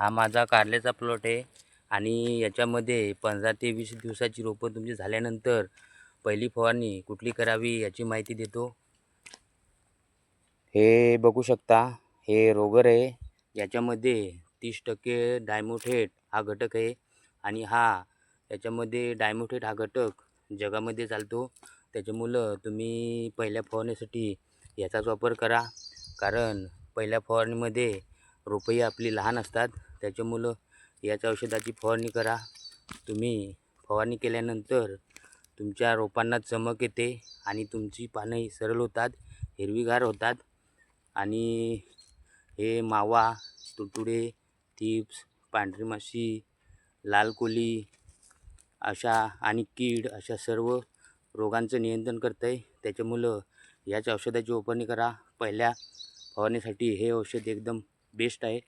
हा माझा कारल्याचा प्लॉट आहे. आणि याच्यामध्ये पंधरा ते वीस दिवसाची रोपं तुमची झाल्यानंतर पहिली फवारणी कुठली करावी याची माहिती देतो. हे बघू शकता हे रोगर आहे. याच्यामध्ये तीस टक्के डायमोठेट हा घटक आहे. आणि हा याच्यामध्ये डायमोठेट हा घटक जगामध्ये चालतो. त्याच्यामुळं तुम्ही पहिल्या फवारणीसाठी याचाच वापर करा. कारण पहिल्या फवारणीमध्ये रोपंही आपली लहान असतात. त्याच्यामुळं याच औषधाची फवारणी करा. तुम्ही फवारणी केल्यानंतर तुमच्या रोपांना चमक येते आणि तुमची पानंही सरळ होतात हिरवीगार होतात. आणि हे मावा तुटुडे टिप्स पांढरी माशी लाल कोली अशा आणि कीड अशा सर्व रोगांचं नियंत्रण करतं आहे त्याच्यामुळं याच औषधाची वापरणी करा. पहिल्या फवारणीसाठी हे औषध एकदम बेस्ट आहे.